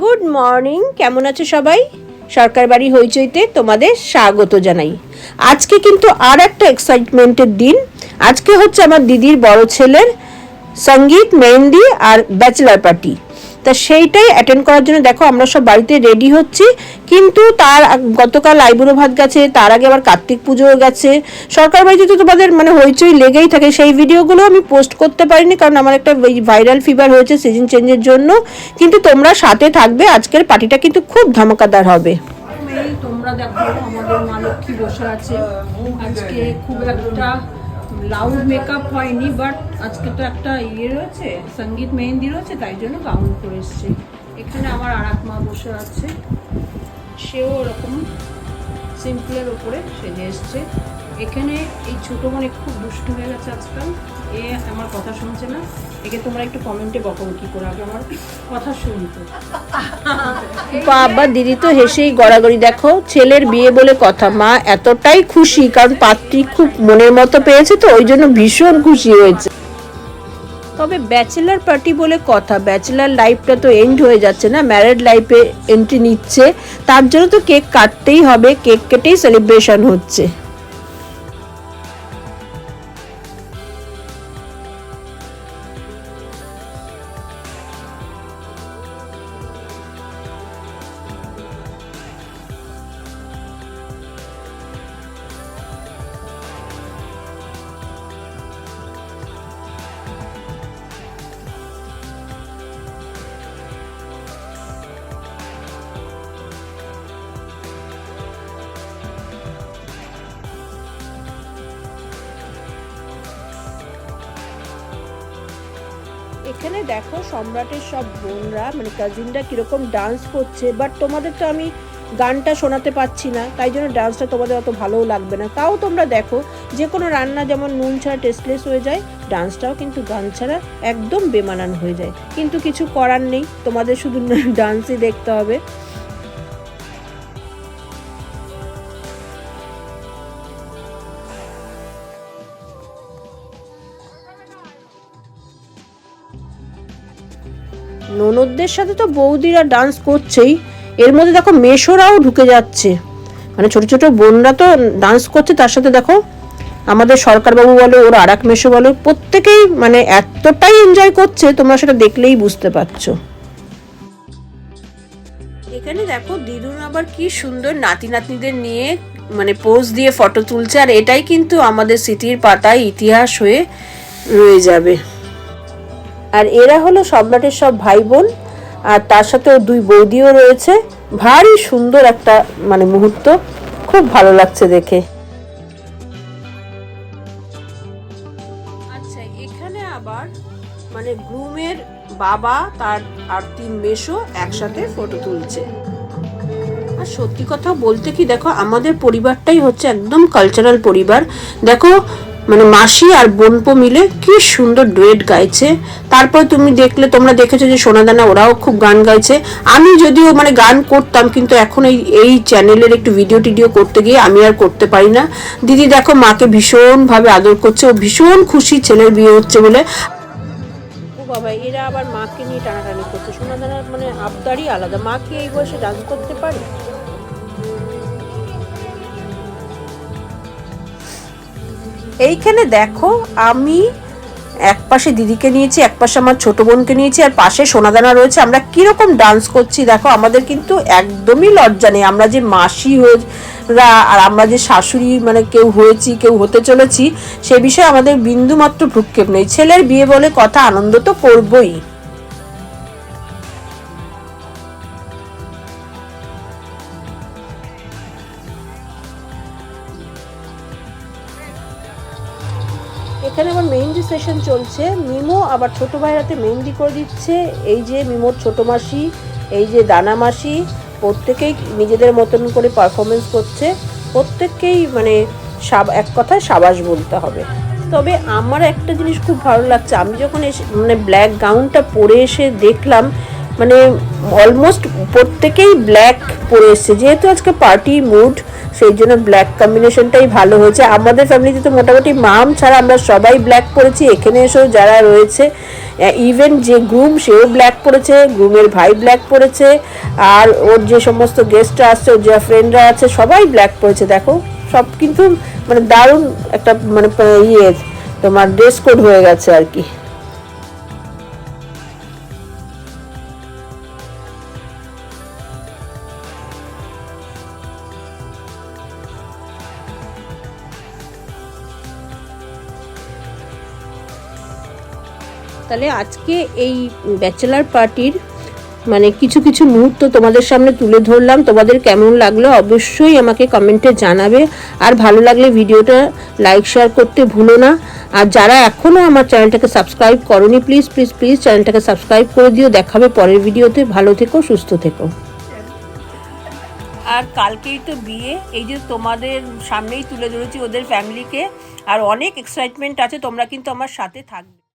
Good morning কেমন আছো সবাই? সরকার বাড়ি হইচইতে তোমাদের স্বাগত জানাই। আজকে কিন্তু আর একটা এক্সাইটমেন্টের দিন। আজকে হচ্ছে আমার দিদির বড় ছেলের সংগীত, মেহেন্দি আর ব্যাচেলার পার্টি তা সেইটাই অ্যাটেন্ড করার জন্য দেখো আমরা সব বাড়িতে রেডি হচ্ছি। কিন্তু তার গতকাল আইবুড়ো ভাত গেছে, তার আগে আবার কার্তিক পুজোও গেছে। সরকার বাড়িতে তো তোমাদের মানে হইচই লেগেই থাকে। সেই ভিডিওগুলো আমি পোস্ট করতে পারিনি কারণ আমার একটা ভাইরাল ফিভার হয়েছে সিজন চেঞ্জের জন্য। কিন্তু তোমরা সাথে থাকবে, আজকের পার্টিটা কিন্তু খুব ধামাকাদার হবে। তোমরা দেখো আমাদের মা লক্ষ্মী বসে আছে। আজকে খুব একটা লাউড মেকআপ হয়নি বাট আজকে তো একটা ইয়ে রয়েছে, সংগীত মেহেন্দি রয়েছে, তাই জন্য গাউন করে এসছে। এখানে আমার আর মা বসে আছে। সেও ওরকম সিম্পলের ওপরে সেজে এসছে। এখানে এই ছোটো মানে খুব দুষ্ট হয়ে গেছে আজকাল। এ আমার কথা শুনছে না। একে তোমরা একটু কমেন্টে বকবকি করে, আগে আমার কথা শুনতো। বাবা, দিদি তো হেসেই গড়াগড়ি। দেখো, ছেলের বিয়ে বলে কথা। মা এতটাই খুশি, কারণ পাত্রী খুব মনের মতো পেয়েছে তো, ওই জন্য ভীষণ খুশি হয়েছে। তবে ব্যাচেলার পার্টি বলে কথা, ব্যাচেলার লাইফটা তো এন্ড হয়ে যাচ্ছে না ম্যারেড লাইফে এন্ট্রি নিচ্ছে। তার জন্য তো কেক কাটতেই হবে, কেক কেটেই সেলিব্রেশন হচ্ছে। এখানে দেখো সম্রাটের সব বোনরা মানে কাজিনরা কীরকম ডান্স করছে বাট তোমাদের তো আমি গানটা শোনাতে পাচ্ছি না, তাই জন্য ডান্সটা তোমাদের অত ভালোও লাগবে না। তাও তোমরা দেখো যে কোনো রান্না যেমন নুন ছাড়া টেস্টলেস হয়ে যায় ডান্সটাও কিন্তু গান ছাড়া একদম বেমানান হয়ে যায়। কিন্তু কিছু করার নেই, তোমাদের শুধু ডান্সই দেখতে হবে। ননদদের সাথে তো বৌদিরা ডান্স করছেই। এর মধ্যে দেখো মেশোরাও ঢুকে যাচ্ছে। মানে ছোট ছোট বোনরা তো ডান্স করছে, তার সাথে দেখো আমাদের সরকারবাবু বলো, ওর আর এক মেশো বলো, প্রত্যেকেই মানে এতটাই এনজয় করছে, তোমরা সেটা দেখলেই বুঝতে পারছ। এখানে দেখো দিদুন আবার কি সুন্দর নাতি নাতনিদের নিয়ে মানে পোজ দিয়ে ফটো তুলছে, আর এটাই কিন্তু আমাদের স্মৃতির পাতায় ইতিহাস হয়ে রয়ে যাবে। আর এরা হলো সম্রাটের সব ভাই বোন আর তার সাথে দুই বৌদিও রয়েছে। ভারী সুন্দর একটা মানে মুহূর্ত। খুব ভালো লাগছে দেখে। আচ্ছা এখানে আবার মানে গ্রুমের বাবা, তার আর তিন মেশো একসাথে ফটো তুলছে। আর সত্যি কথা বলতে কি, দেখো, আমাদের পরিবারটাই হচ্ছে একদম কালচারাল পরিবার। দেখো মানে মাসি আর বোনপো মিলে কি সুন্দর ডুয়েট গাইছে। তারপর তুমি দেখলে, তোমরা দেখেছ যে সোনাদানা ওরাও খুব গান গাইছে। আমি যদিও মানে গান করতাম, কিন্তু এখন এই এই চ্যানেলের একটু ভিডিও টিডিও করতে গিয়ে আমি আর করতে পারি না। দিদি দেখো, মাকে ভীষণভাবে আদর করছে। ও ভীষণ খুশি ছেলের বিয়ে হচ্ছে বলে। বাবা, এরা আবার মাকে নিয়ে টানাটানি করছে। সোনাদানার মানে আবদারই আলাদা। মা কি এই বয়সে ডান্স করতে পারে? এইখানে দেখো, আমি এক পাশে দিদিকে নিয়েছি, এক পাশে আমার ছোট বোনকে নিয়েছি, আর পাশে সোনাদানা রয়েছে। আমরা কীরকম ডান্স করছি, দেখো, আমাদের কিন্তু একদমই লজ্জা নেই। আমরা যে মাসি হয়েরা আর আমরা যে শাশুড়ি মানে কেউ হয়েছি, কেউ হতে চলেছি, সে বিষয়ে আমাদের বিন্দুমাত্র ভ্রুক্ষেপ নেই। ছেলের বিয়ে বলে কথা আনন্দ তো করবই। এখানে আবার মেহেন্দি সেশন চলছে, মিমো আবার ছোট ভাইয়ের হাতে মেহেন্দি করে দিচ্ছে। এই যে মিমোর ছোট মাসি, এই যে দানা মাসি, প্রত্যেকেই নিজেদের মতন করে পারফরমেন্স করছে। প্রত্যেককেই মানে সাব- এক কথায় সাবাস বলতে হবে। তবে আমার একটা জিনিস খুব ভালো লাগছে, আমি যখন এসে মানে ব্ল্যাক গাউনটা পরে এসে দেখলাম মানে অলমোস্ট প্রত্যেকেই ব্ল্যাক পরে এসছে। যেহেতু আজকে পার্টি মুড সেই জন্য ব্ল্যাক কম্বিনেশনটাই ভালো হয়েছে। আমাদের ফ্যামিলিতে তো মোটামুটি মাম ছাড়া আমরা সবাই ব্ল্যাক পরেছি। এখানে এসেও যারা রয়েছে ইভেন যে গ্রুম সেও ব্ল্যাক পরেছে গ্রুমের ভাই ব্ল্যাক পরেছে, আর ওর যে সমস্ত গেস্টরা আসছে, ওর যে ফ্রেন্ডরা আছে, সবাই ব্ল্যাক পরেছে। দেখো, সব কিন্তু মানে দারুণ একটা মানে ইয়ে তোমার ড্রেস কোড হয়ে গেছে আর কি। তাহলে আজকে এই ব্যাচেলার পার্টির মানে কিছু কিছু মুহূর্ত তোমাদের সামনে তুলে ধরলাম। তোমাদের কেমন লাগল অবশ্যই আমাকে কমেন্টে জানাবে। আর ভালো লাগলে ভিডিওটা লাইক, শেয়ার করতে ভুলো না। আর যারা এখনও আমার চ্যানেলটাকে সাবস্ক্রাইব করনি, প্লিজ প্লিজ প্লিজ চ্যানেলটাকে সাবস্ক্রাইব করে দিও। দেখাবে পরের ভিডিওতে। ভালো থেকো, সুস্থ থেকো। আর কালকেই তো বিয়ে। এই যে তোমাদের সামনেই তুলে ধরেছি ওদের ফ্যামিলিকে আর অনেক এক্সাইটমেন্ট আছে। তোমরা কিন্তু আমার সাথে থাকবে।